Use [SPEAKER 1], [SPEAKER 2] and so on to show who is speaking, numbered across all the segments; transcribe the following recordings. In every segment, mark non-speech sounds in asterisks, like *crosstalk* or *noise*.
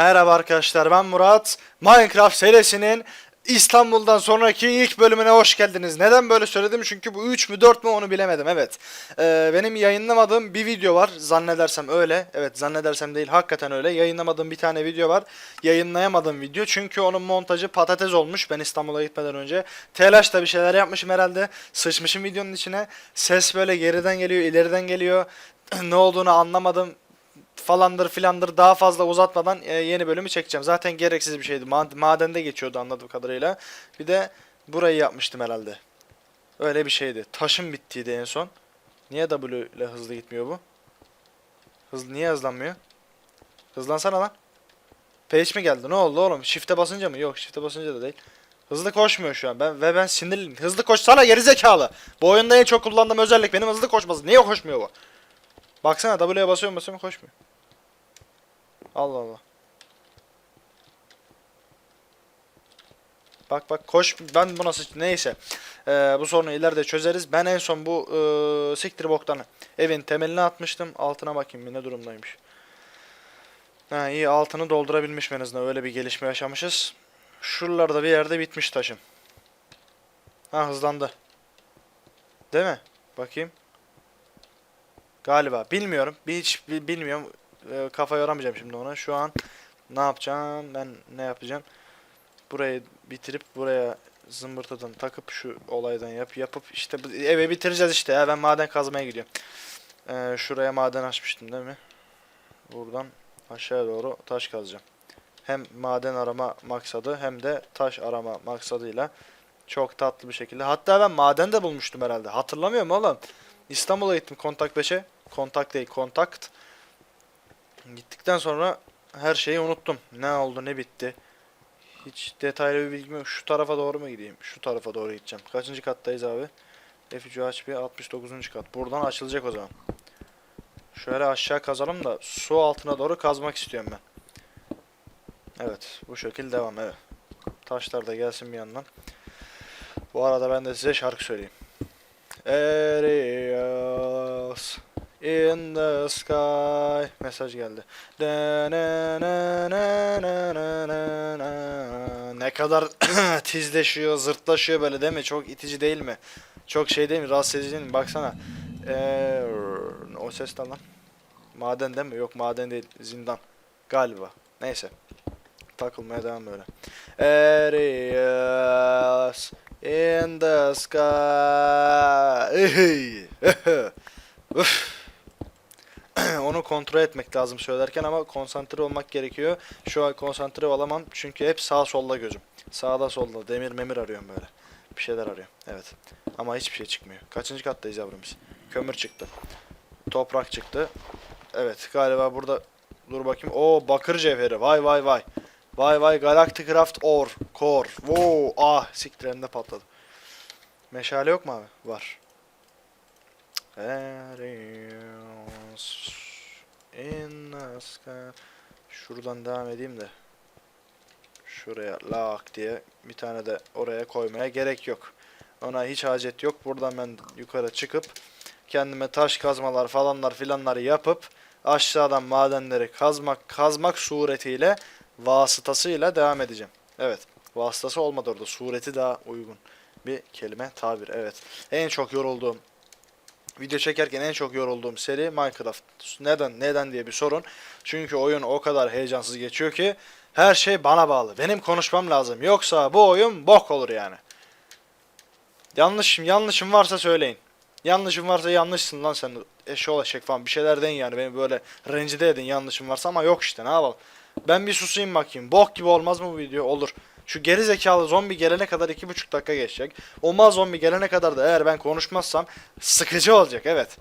[SPEAKER 1] Merhaba arkadaşlar ben Murat. Minecraft serisinin İstanbul'dan sonraki ilk bölümüne hoş geldiniz. Neden böyle söyledim? Çünkü bu 3 mü 4 mü onu bilemedim. Evet. Ee, benim yayınlamadığım bir video var. Zannedersem öyle. Evet zannedersem değil. Hakikaten öyle. Yayınlamadığım bir tane video var. Yayınlayamadığım video. Çünkü onun montajı patates olmuş. Ben İstanbul'a gitmeden önce. Telaşla bir şeyler yapmışım herhalde. Sıçmışım videonun içine. Ses böyle geriden geliyor, ileriden geliyor. *clears throat* ne olduğunu anlamadım falandır filandır daha fazla uzatmadan e, yeni bölümü çekeceğim. Zaten gereksiz bir şeydi. Ma- madende geçiyordu anladığım kadarıyla. Bir de burayı yapmıştım herhalde. Öyle bir şeydi. Taşım bittiydi en son. Niye W ile hızlı gitmiyor bu? Hız niye hızlanmıyor? Hızlansana lan. Page mi geldi? Ne oldu oğlum? Shift'e basınca mı? Yok, shift'e basınca da değil. Hızlı koşmuyor şu an. Ben ve ben sinirliyim. Hızlı koşsana gerizekalı. Bu oyunda en çok kullandığım özellik benim hızlı koşması. Niye koşmuyor bu? Baksana W'ye basıyorum basıyorum koşmuyor. Allah Allah. Bak bak koş ben bu nasıl neyse. Ee, bu sorunu ileride çözeriz. Ben en son bu ee, siktir boktanı evin temelini atmıştım. Altına bakayım ne durumdaymış. Ha iyi altını doldurabilmiş en azından öyle bir gelişme yaşamışız. Şuralarda bir yerde bitmiş taşım. Ha hızlandı. Değil mi? Bakayım. Galiba. Bilmiyorum. Hiç bi- bilmiyorum. Ee, kafa yoramayacağım şimdi ona. Şu an ne yapacağım? Ben ne yapacağım? Burayı bitirip buraya zımbırtıdan takıp şu olaydan yap yapıp işte eve bitireceğiz işte ya. Ben maden kazmaya gidiyorum. Ee, şuraya maden açmıştım değil mi? Buradan aşağıya doğru taş kazacağım. Hem maden arama maksadı hem de taş arama maksadıyla çok tatlı bir şekilde. Hatta ben maden de bulmuştum herhalde. Hatırlamıyorum oğlum. İstanbul'a gittim kontak 5'e. Kontak değil kontakt. Gittikten sonra her şeyi unuttum. Ne oldu ne bitti. Hiç detaylı bir bilgim yok. Şu tarafa doğru mu gideyim? Şu tarafa doğru gideceğim. Kaçıncı kattayız abi? F3'ü aç bir 69. kat. Buradan açılacak o zaman. Şöyle aşağı kazalım da su altına doğru kazmak istiyorum ben. Evet bu şekilde devam evet. Taşlar da gelsin bir yandan. Bu arada ben de size şarkı söyleyeyim. Areas in the sky mesaj geldi. Ne kadar *clears throat* tizleşiyor, zırtlaşıyor böyle değil mi? Çok itici değil mi? Çok şey değil mi? Rahatsız edici değil mi? Baksana. Ee, o ses ne lan? Maden değil mi? Yok maden değil. Zindan. Galiba. Neyse. Takılmaya devam böyle. Areas in the sky. *laughs* *clears throat* Onu kontrol etmek lazım söylerken ama konsantre olmak gerekiyor. Şu an konsantre olamam çünkü hep sağ solda gözüm. Sağda solda demir memir arıyorum böyle. Bir şeyler arıyorum. Evet. Ama hiçbir şey çıkmıyor. Kaçıncı kattayız yavrum biz? Kömür çıktı. Toprak çıktı. Evet galiba burada dur bakayım. Oo bakır cevheri. Vay vay vay. Vay vay Galactic Craft Ore. Core. Wow. Ah siktirende patladı. Meşale yok mu abi? Var. İn. Şuradan devam edeyim de. Şuraya lak diye bir tane de oraya koymaya gerek yok. Ona hiç hacet yok. Buradan ben yukarı çıkıp kendime taş kazmalar falanlar filanlar yapıp aşağıdan madenleri kazmak kazmak suretiyle vasıtasıyla devam edeceğim. Evet. Vasıtası olmadı orada. Sureti daha uygun bir kelime tabir. Evet. En çok yorulduğum video çekerken en çok yorulduğum seri Minecraft. Neden? Neden diye bir sorun. Çünkü oyun o kadar heyecansız geçiyor ki her şey bana bağlı. Benim konuşmam lazım. Yoksa bu oyun bok olur yani. Yanlışım yanlışım varsa söyleyin. Yanlışım varsa yanlışsın lan sen eşeğoğlu eşek falan bir şeyler deyin yani beni böyle rencide edin yanlışım varsa ama yok işte ne yapalım. Ben bir susayım bakayım. Bok gibi olmaz mı bu video? Olur. Şu geri zekalı zombi gelene kadar iki buçuk dakika geçecek. O mal zombi gelene kadar da eğer ben konuşmazsam sıkıcı olacak evet.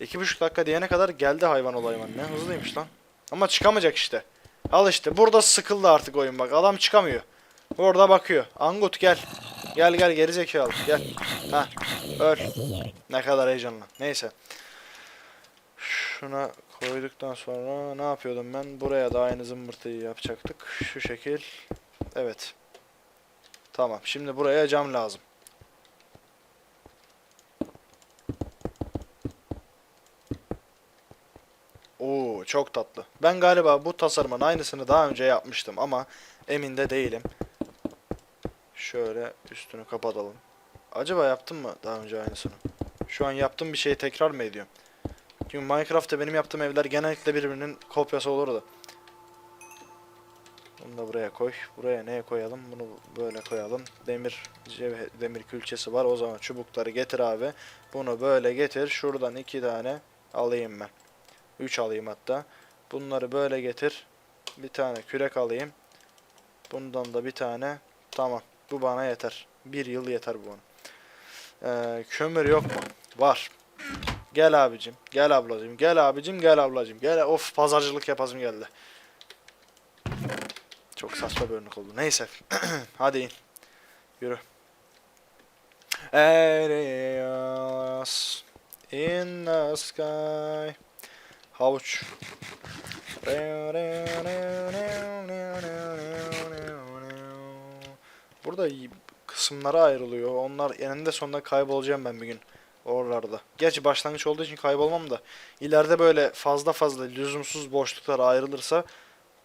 [SPEAKER 1] İki buçuk dakika diyene kadar geldi hayvan ol hayvan. Ne hızlıymış lan. Ama çıkamayacak işte. Al işte. Burada sıkıldı artık oyun bak. Adam çıkamıyor. Orada bakıyor. Angut gel. Gel gel geri zekalı. Gel. Ha. Öl. Ne kadar heyecanlı. Neyse. Şuna koyduktan sonra ne yapıyordum ben? Buraya da aynı zımbırtıyı yapacaktık. Şu şekil. Evet. Tamam. Şimdi buraya cam lazım. Oo çok tatlı. Ben galiba bu tasarımın aynısını daha önce yapmıştım ama emin de değilim. Şöyle üstünü kapatalım. Acaba yaptım mı daha önce aynısını? Şu an yaptığım bir şeyi tekrar mı ediyorum? Çünkü Minecraft'ta benim yaptığım evler genellikle birbirinin kopyası olurdu. Bunu da buraya koy. Buraya neye koyalım? Bunu böyle koyalım. Demir demir külçesi var. O zaman çubukları getir abi. Bunu böyle getir. Şuradan iki tane alayım ben. Üç alayım hatta. Bunları böyle getir. Bir tane kürek alayım. Bundan da bir tane. Tamam. Bu bana yeter. Bir yıl yeter bu bana. Ee, kömür yok mu? Var. Gel abicim. Gel ablacım. Gel abicim. Gel ablacım. Gel. Of pazarcılık yapasım geldi. Çok saçma bir örnek oldu. Neyse. *clears throat* Hadi in. Yürü. Areas in the sky. Havuç. Burada kısımlara ayrılıyor. Onlar eninde sonunda kaybolacağım ben bir gün. Oralarda. Gerçi başlangıç olduğu için kaybolmam da. ileride böyle fazla fazla lüzumsuz boşluklar ayrılırsa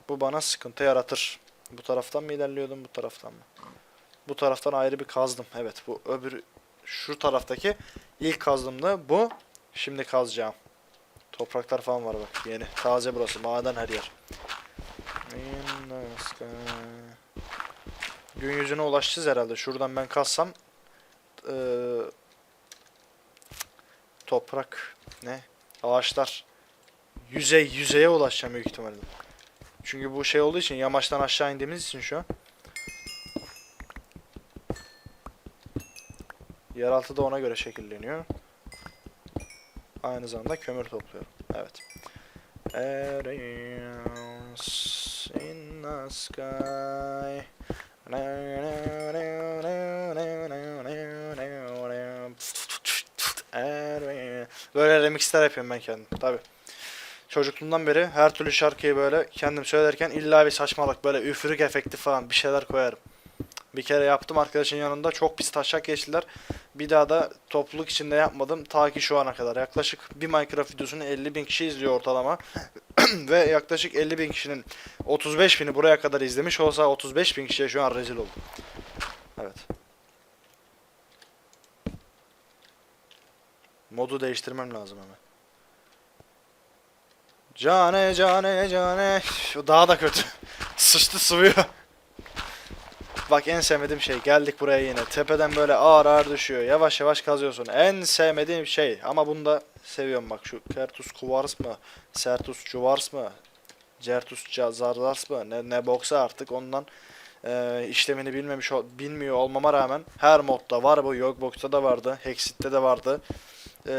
[SPEAKER 1] bu bana sıkıntı yaratır. Bu taraftan mı ilerliyordum bu taraftan mı? Bu taraftan ayrı bir kazdım. Evet bu öbür şu taraftaki ilk kazdığımda bu. Şimdi kazacağım. Topraklar falan var bak yeni. Taze burası. Maden her yer. Gün yüzüne ulaşacağız herhalde. Şuradan ben kazsam eee, toprak ne? Ağaçlar yüzey yüzeye ulaşacağım büyük ihtimalle. Çünkü bu şey olduğu için yamaçtan aşağı indiğimiz için şu an. Yeraltı da ona göre şekilleniyor. Aynı zamanda kömür topluyorum. Evet. İn the sky. Böyle remixler yapıyorum ben kendim. Tabi. Çocukluğumdan beri her türlü şarkıyı böyle kendim söylerken illa bir saçmalık böyle üfürük efekti falan bir şeyler koyarım. Bir kere yaptım arkadaşın yanında çok pis taşak geçtiler. Bir daha da topluluk içinde yapmadım ta ki şu ana kadar. Yaklaşık bir Minecraft videosunu 50 bin kişi izliyor ortalama. *clears throat* Ve yaklaşık 50 bin kişinin 35 bini buraya kadar izlemiş olsa 35 bin kişiye şu an rezil oldum. Evet. Modu değiştirmem lazım hemen. Cane cane cane. Şu daha da kötü. *laughs* Sıçtı sıvıyor. Bak en sevmediğim şey. Geldik buraya yine. Tepeden böyle ağır ağır düşüyor. Yavaş yavaş kazıyorsun. En sevmediğim şey. Ama bunu da seviyorum bak. Şu Kertus Kuvars mı? Sertus Cuvars mı? Certus Cazardas mı? Ne, ne boksa artık ondan e, işlemini bilmemiş bilmiyor olmama rağmen her modda var bu. Yogbox'ta da vardı. Hexit'te de vardı. E,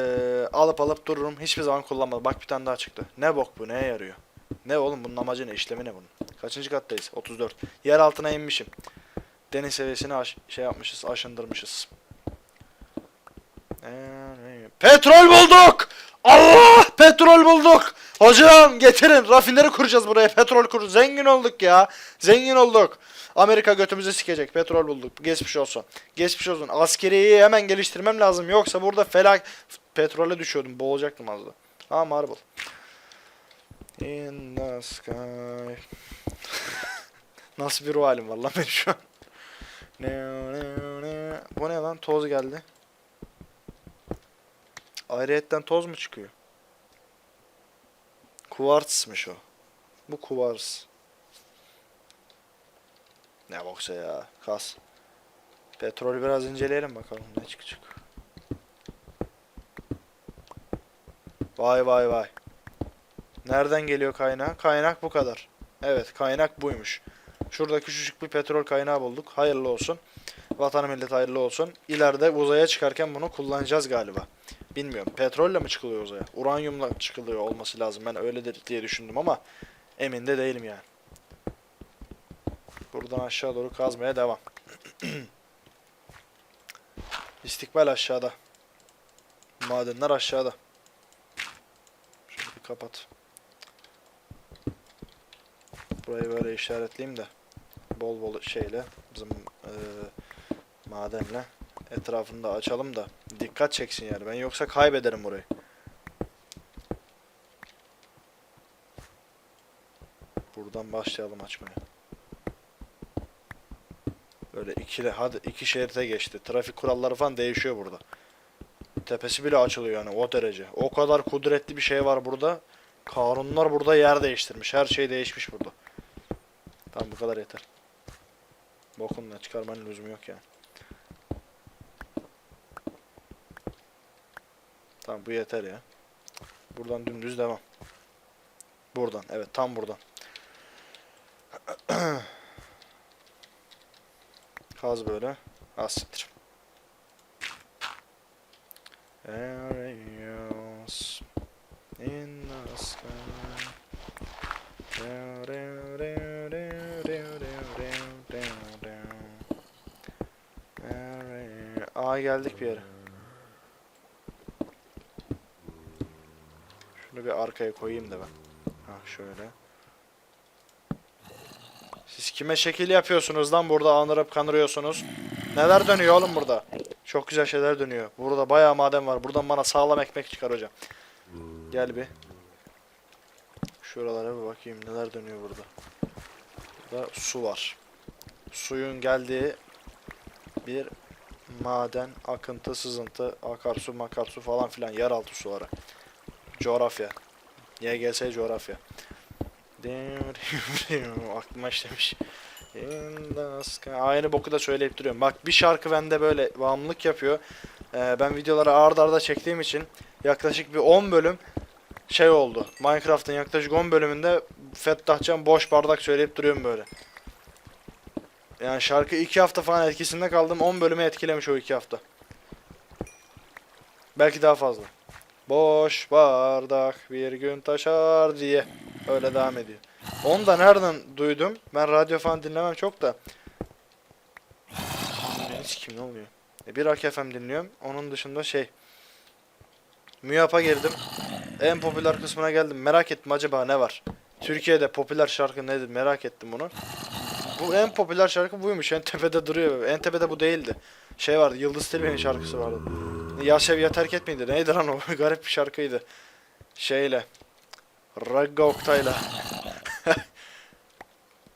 [SPEAKER 1] alıp alıp dururum. Hiçbir zaman kullanmadım. Bak bir tane daha çıktı. Ne bok bu? Neye yarıyor? Ne oğlum bunun amacı ne? İşlemi ne bunun? Kaçıncı kattayız? 34. Yer altına inmişim. Deniz seviyesini aş- şey yapmışız, aşındırmışız. Ee, Petrol bulduk! Allah! Petrol bulduk! Hocam getirin. Rafineri kuracağız buraya. Petrol kur. Zengin olduk ya. Zengin olduk. Amerika götümüzü sikecek. Petrol bulduk. Geçmiş olsun. Geçmiş olsun. Askeriyeyi hemen geliştirmem lazım. Yoksa burada felak... Petrole düşüyordum. Boğulacaktım az da. Ha marble. In the sky. *laughs* Nasıl bir ruh halim var lan şu an. Bu ne lan? Toz geldi. Ayrıyetten toz mu çıkıyor? Kuvartsmış o. Bu kuvars. Ne boksa ya. Kas. Petrolü biraz inceleyelim bakalım ne çıkacak. Vay vay vay. Nereden geliyor kaynağı? Kaynak bu kadar. Evet kaynak buymuş. Şurada küçücük bir petrol kaynağı bulduk. Hayırlı olsun. Vatan millet hayırlı olsun. İleride uzaya çıkarken bunu kullanacağız galiba. Bilmiyorum. Petrolle mi çıkılıyor uzaya? Uranyumla çıkılıyor olması lazım. Ben öyledir diye düşündüm ama emin de değilim yani. Buradan aşağı doğru kazmaya devam. *clears throat* İstikbal aşağıda. Madenler aşağıda. Şöyle bir kapat. Burayı böyle işaretleyeyim de bol bol şeyle bizim eee, madenle etrafını da açalım da dikkat çeksin yani. Ben yoksa kaybederim burayı. Buradan başlayalım açmaya. Böyle ikili hadi iki şerite geçti. Trafik kuralları falan değişiyor burada. Tepesi bile açılıyor yani o derece. O kadar kudretli bir şey var burada. Kanunlar burada yer değiştirmiş. Her şey değişmiş burada. Tamam bu kadar yeter. Bokunla çıkarmanın lüzumu yok yani. Tamam bu yeter ya. Buradan dümdüz devam. Buradan evet tam buradan. Kaz böyle. Az siktir. Aerials in the sky. Aa geldik bir yere. Şunu bir arkaya koyayım da ben. Ha şöyle. Siz kime şekil yapıyorsunuz lan burada anırıp kanırıyorsunuz? Neler dönüyor oğlum burada? Çok güzel şeyler dönüyor. Burada bayağı maden var. Buradan bana sağlam ekmek çıkar hocam. Gel bir. Şuralara bir bakayım neler dönüyor burada. Burada su var. Suyun geldiği bir maden, akıntı, sızıntı, akarsu, makarsu falan filan yeraltı suları. Coğrafya. YGS coğrafya. *laughs* Aklıma işlemiş. Aynı boku da söyleyip duruyorum. Bak bir şarkı bende böyle bağımlılık yapıyor. Ee, ben videoları ard arda çektiğim için yaklaşık bir 10 bölüm şey oldu. Minecraft'ın yaklaşık 10 bölümünde Fettahcan boş bardak söyleyip duruyorum böyle. Yani şarkı 2 hafta falan etkisinde kaldım. 10 bölümü etkilemiş o 2 hafta. Belki daha fazla. Boş bardak bir gün taşar diye öyle devam ediyor. Onu da nereden duydum? Ben radyo falan dinlemem çok da. Hiç kim ne oluyor? E, bir Rock FM dinliyorum. Onun dışında şey. Müyap'a girdim. En popüler kısmına geldim. Merak ettim acaba ne var? Türkiye'de popüler şarkı nedir merak ettim bunu. Bu en popüler şarkı buymuş. En tepede duruyor. En tepede bu değildi. Şey vardı. Yıldız Tilbe'nin şarkısı vardı. Ya sev ya terk et miydi? Neydi lan o? *laughs* Garip bir şarkıydı. Şeyle. Ragga Oktay'la. *laughs*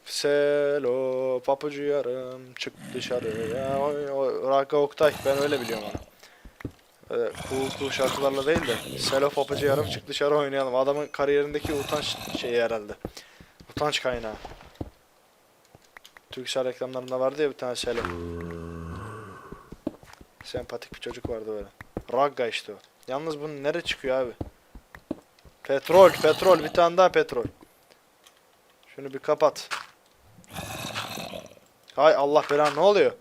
[SPEAKER 1] Selo papucu yarım çık dışarıya. O, o, Ragga Oktay ben öyle biliyorum onu. Öyle cool cool şarkılarla değil de Selo papucu yarım çık dışarı oynayalım. Adamın kariyerindeki utanç şeyi herhalde. Utanç kaynağı. Türksel reklamlarında vardı ya bir tane Selo. Sempatik bir çocuk vardı böyle. Ragga işte o. Yalnız bunun nere çıkıyor abi? Petrol, petrol. Bir tane daha petrol. Şunu bir kapat. Hay Allah belanı ne oluyor?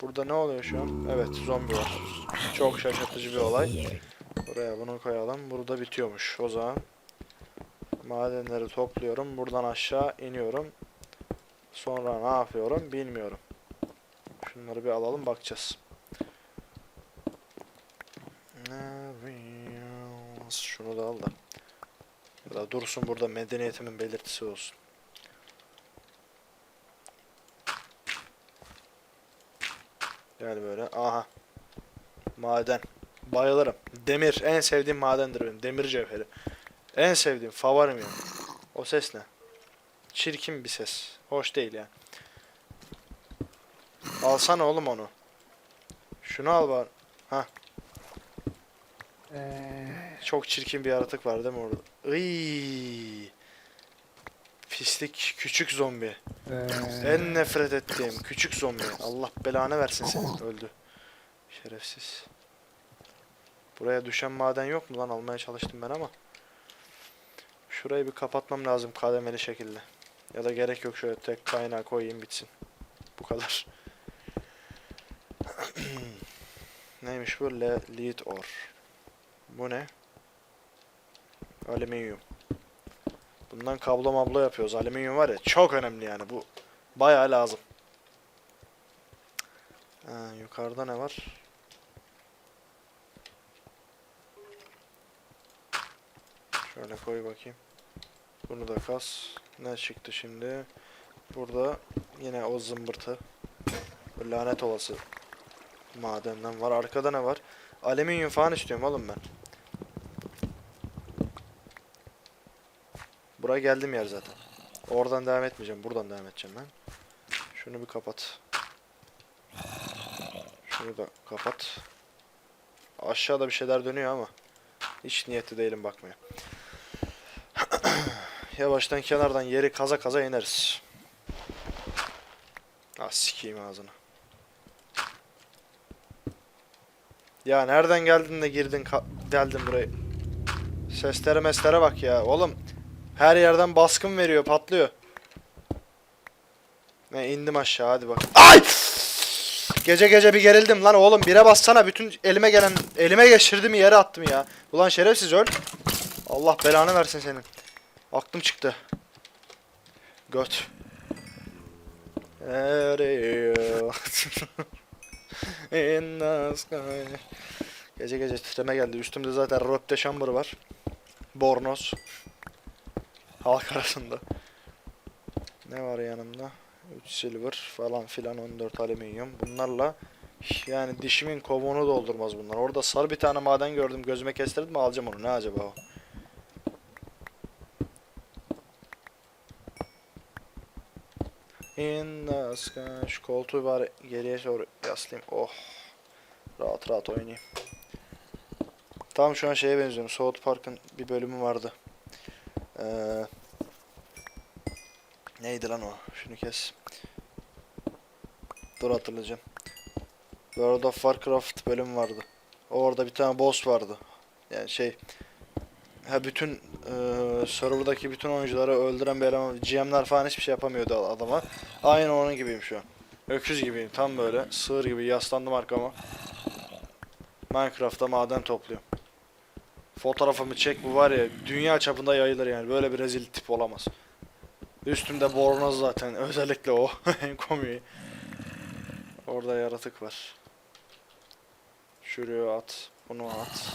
[SPEAKER 1] Burada ne oluyor şu an? Evet zombi var. Çok şaşırtıcı bir olay. Buraya bunu koyalım. Burada bitiyormuş. O zaman madenleri topluyorum. Buradan aşağı iniyorum. Sonra ne yapıyorum bilmiyorum. Şunları bir alalım bakacağız. Şunu da al da. Ya da dursun burada medeniyetimin belirtisi olsun. Gel böyle. Aha. Maden. Bayılırım. Demir. En sevdiğim madendir benim. Demir cevheri. En sevdiğim. Favorim yani. O ses ne? Çirkin bir ses. Hoş değil yani. Alsana oğlum onu. Şunu al bari. Ha. Çok çirkin bir yaratık var değil mi orada? Iy. Pislik küçük zombi. En nefret ettiğim küçük zombi. Allah belanı versin seni. Öldü. Şerefsiz. Buraya düşen maden yok mu lan? Almaya çalıştım ben ama. Şurayı bir kapatmam lazım kademeli şekilde. Ya da gerek yok şöyle tek kaynağı koyayım bitsin. Bu kadar. *clears throat* Neymiş bu? Le lead or. Bu ne? Alüminyum. Bundan kablo mablo yapıyoruz. Alüminyum var ya çok önemli yani bu. Bayağı lazım. Ha, yukarıda ne var? Şöyle koy bakayım. Bunu da kas. Ne çıktı şimdi? Burada yine o zımbırtı. Lanet olası madenden var. Arkada ne var? Alüminyum falan istiyorum oğlum ben. Buraya geldim yer zaten. Oradan devam etmeyeceğim. Buradan devam edeceğim ben. Şunu bir kapat. Şunu da kapat. Aşağıda bir şeyler dönüyor ama hiç niyetli değilim bakmaya. Yavaştan kenardan yeri kaza kaza ineriz. Ah sikeyim ağzını. Ya nereden geldin de girdin geldin buraya. Seslere meslere bak ya oğlum. Her yerden baskın veriyor patlıyor. Ne indim aşağı hadi bak. Ay! Gece gece bir gerildim lan oğlum bire bassana bütün elime gelen elime geçirdim yere attım ya. Ulan şerefsiz öl. Allah belanı versin senin. Aklım çıktı. Göt. *laughs* In the sky. Gece gece titreme geldi. Üstümde zaten röpte şambır var. Bornoz. Halk arasında. Ne var yanımda? 3 silver falan filan 14 alüminyum. Bunlarla yani dişimin kovuğunu doldurmaz bunlar. Orada sarı bir tane maden gördüm. Gözüme kestirdim alacağım onu. Ne acaba o? In the. Şu koltuğu bari geriye doğru yaslayayım. Oh. Rahat rahat oynayayım. Tam şu an şeye benziyorum. South Park'ın bir bölümü vardı. Ee, neydi lan o? Şunu kes. Dur hatırlayacağım. World of Warcraft bölümü vardı. Orada bir tane boss vardı. Yani şey ha bütün e, serverdaki bütün oyuncuları öldüren bir eleman GM'ler falan hiçbir şey yapamıyordu adama. Aynı onun gibiyim şu an. Öküz gibiyim tam böyle sığır gibi yaslandım arkama. Minecraft'ta maden topluyorum. Fotoğrafımı çek bu var ya dünya çapında yayılır yani böyle bir rezil tip olamaz. Üstümde bornoz zaten *laughs* özellikle o *laughs* en komiği. Orada yaratık var. Şuraya at. Bunu at.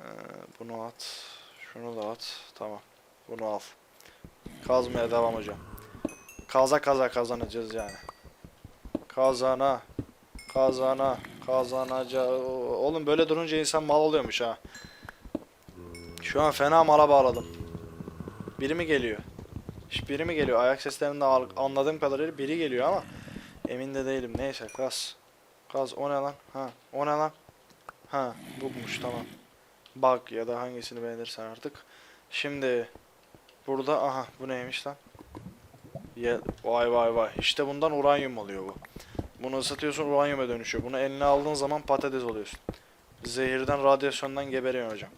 [SPEAKER 1] Ee, bunu at. Şunu da at. Tamam. Bunu al. Kazmaya devam hocam. Kaza kaza kazanacağız yani. Kazana. Kazana. Kazanacağız. Oğlum böyle durunca insan mal oluyormuş ha. Şu an fena mala bağladım. Biri mi geliyor? Hiç biri mi geliyor? Ayak seslerinde al- anladığım kadarıyla biri geliyor ama emin de değilim. Neyse kaz. Kaz o ne lan? Ha o ne lan? Ha bugmuş tamam. Bug ya da hangisini beğenirsen artık. Şimdi burada aha bu neymiş lan? Ye, vay vay vay. İşte bundan uranyum oluyor bu. Bunu ısıtıyorsun uranyuma dönüşüyor. Bunu eline aldığın zaman patates oluyorsun. Zehirden, radyasyondan geberiyorsun hocam.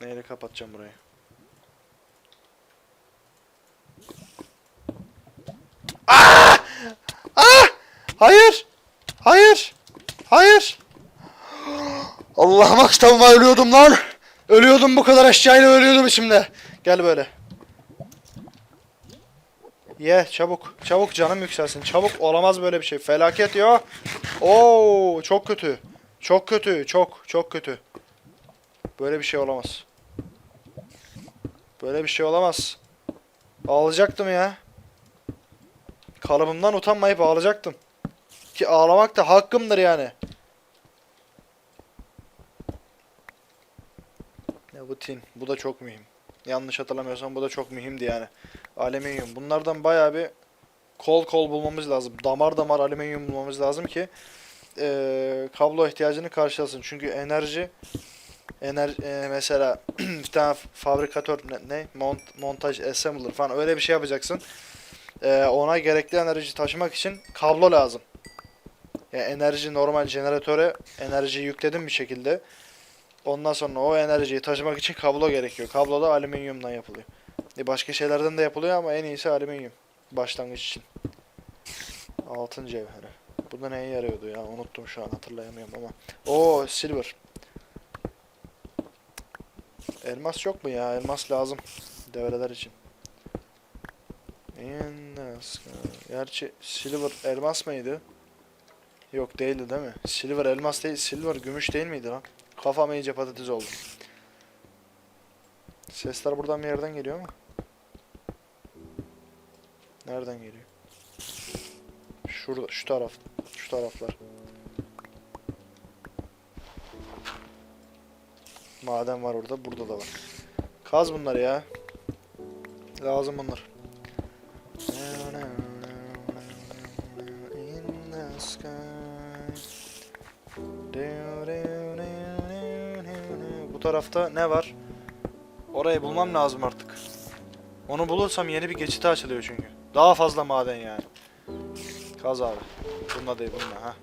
[SPEAKER 1] Neyle kapatacağım burayı? Ah! Ah! Hayır! Hayır! Hayır! Allah'ıma kitabıma ölüyordum lan! Ölüyordum bu kadar eşyayla ölüyordum içimde. Gel böyle. Ye çabuk. Çabuk canım yükselsin. Çabuk olamaz böyle bir şey. Felaket ya. Oo çok kötü. Çok kötü. Çok çok kötü. Böyle bir şey olamaz. Böyle bir şey olamaz. Ağlayacaktım ya. Kalıbımdan utanmayıp ağlayacaktım. Ki ağlamak da hakkımdır yani. Ne bu da çok mühim. Yanlış hatırlamıyorsam bu da çok mühimdi yani. Alüminyum. Bunlardan bayağı bir kol kol bulmamız lazım. Damar damar alüminyum bulmamız lazım ki eee, kablo ihtiyacını karşılasın. Çünkü enerji enerji mesela *clears throat* bir tane fabrikatör ne, ne? Mont, montaj assembler falan öyle bir şey yapacaksın. Eee, ona gerekli enerji taşımak için kablo lazım. Yani enerji normal jeneratöre enerji yükledim bir şekilde. Ondan sonra o enerjiyi taşımak için kablo gerekiyor. Kablo da alüminyumdan yapılıyor. E başka şeylerden de yapılıyor ama en iyisi alüminyum. Başlangıç için. Altın cevheri. Bu da neye yarıyordu ya? Unuttum şu an hatırlayamıyorum ama. Oo silver. Elmas yok mu ya? Elmas lazım. Devreler için. Gerçi silver elmas mıydı? Yok değildi değil mi? Silver elmas değil. Silver gümüş değil miydi lan? Kafam iyice patates oldu. Sesler buradan bir yerden geliyor mu? Nereden geliyor? Şurada, şu taraf, şu taraflar. Maden var orada, burada da var. Kaz bunları ya. Lazım bunlar. Tarafta ne var? Orayı bulmam lazım artık. Onu bulursam yeni bir geçit açılıyor çünkü. Daha fazla maden yani. Kaz abi. Bununla değil bununla ha.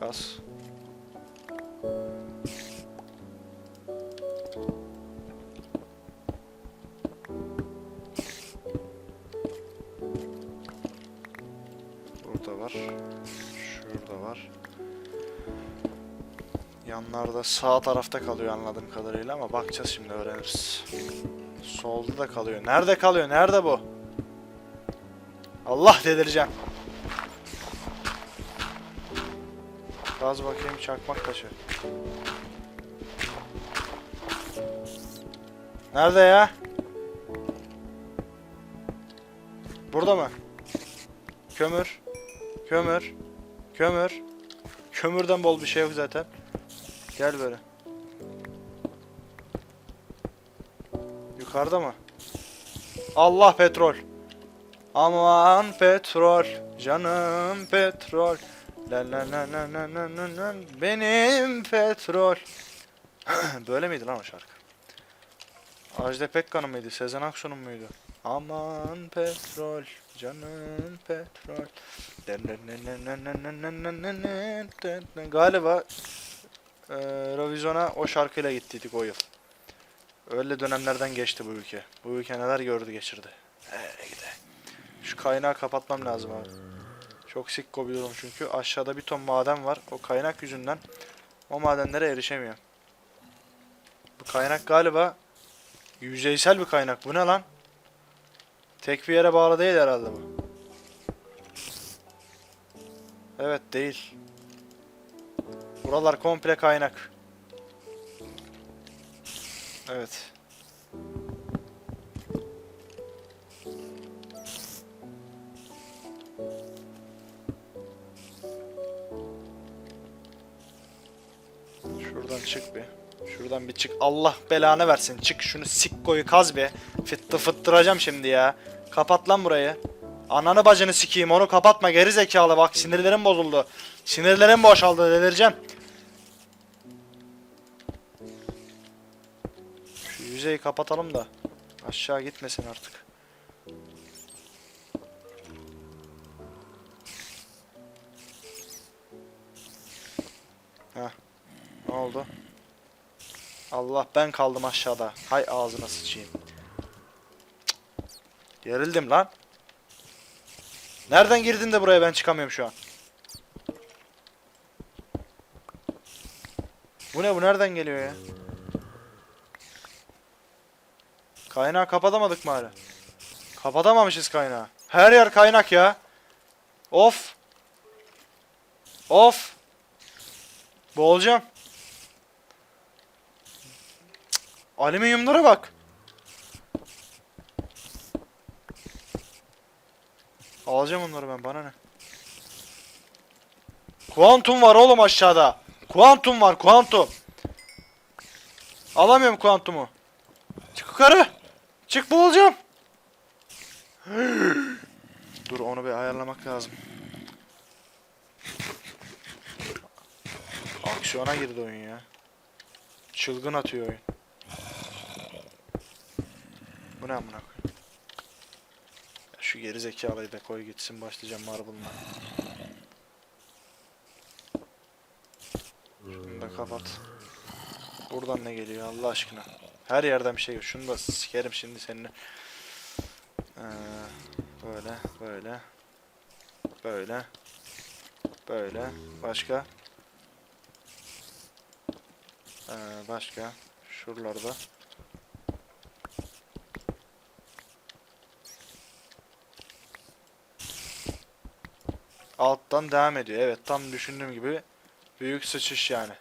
[SPEAKER 1] Kaz. Yanlarda sağ tarafta kalıyor anladığım kadarıyla ama bakacağız şimdi öğreniriz. Solda da kalıyor. Nerede kalıyor? Nerede bu? Allah delireceğim. Gaz bakayım çakmak taşı. Nerede ya? Burada mı? Kömür. Kömür. Kömür. Kömürden bol bir şey yok zaten. Gel böyle. Yukarıda mı? Allah petrol. Aman petrol. Canım petrol. La la la la la la la la. Benim petrol. Böyle miydi lan o şarkı? Ajda Pekkan'ın mıydı? Sezen Aksu'nun muydu? Aman petrol, canım petrol. Galiba e, o şarkıyla gittiydik o yıl. Öyle dönemlerden geçti bu ülke. Bu ülke neler gördü geçirdi. Ee, gide. Şu kaynağı kapatmam lazım abi. Çok sikko bir durum çünkü. Aşağıda bir ton maden var. O kaynak yüzünden o madenlere erişemiyor. Bu kaynak galiba yüzeysel bir kaynak. Bu ne lan? Tek bir yere bağlı değil herhalde bu. Evet değil. Buralar komple kaynak. Evet. Şuradan çık bir. Şuradan bir çık. Allah belanı versin. Çık şunu sikkoyu kaz be. Fıttı fıttıracağım şimdi ya. Kapat lan burayı. Ananı bacını sikeyim onu kapatma geri zekalı bak sinirlerim bozuldu. Sinirlerim boşaldı delireceğim. Yüzeyi kapatalım da aşağı gitmesin artık. Heh. Ne oldu? Allah ben kaldım aşağıda. Hay ağzına sıçayım. Cık. Gerildim lan. Nereden girdin de buraya ben çıkamıyorum şu an. Bu ne bu nereden geliyor ya? Kaynağı kapatamadık mı hala? Kapatamamışız kaynağı. Her yer kaynak ya. Of. Of. Boğulacağım. Cık, Alüminyumlara bak. Alacağım onları ben bana ne? Kuantum var oğlum aşağıda. Kuantum var kuantum. Alamıyorum kuantumu. Çık yukarı. Çık boğulacağım. *gasps* Dur onu bir ayarlamak lazım. *laughs* Aksiyona girdi oyun ya. Çılgın atıyor oyun. Bu ne amına koyayım? Ya Şu geri zekalıyı da koy gitsin başlayacağım marble'la. Şunu da kapat. Buradan ne geliyor Allah aşkına? Her yerden bir şey geliyor. Şunu da sikerim şimdi seninle. Ee, böyle böyle. Böyle. Böyle. Başka? Ee, başka? Şuralarda. Alttan devam ediyor. Evet tam düşündüğüm gibi büyük sıçış yani.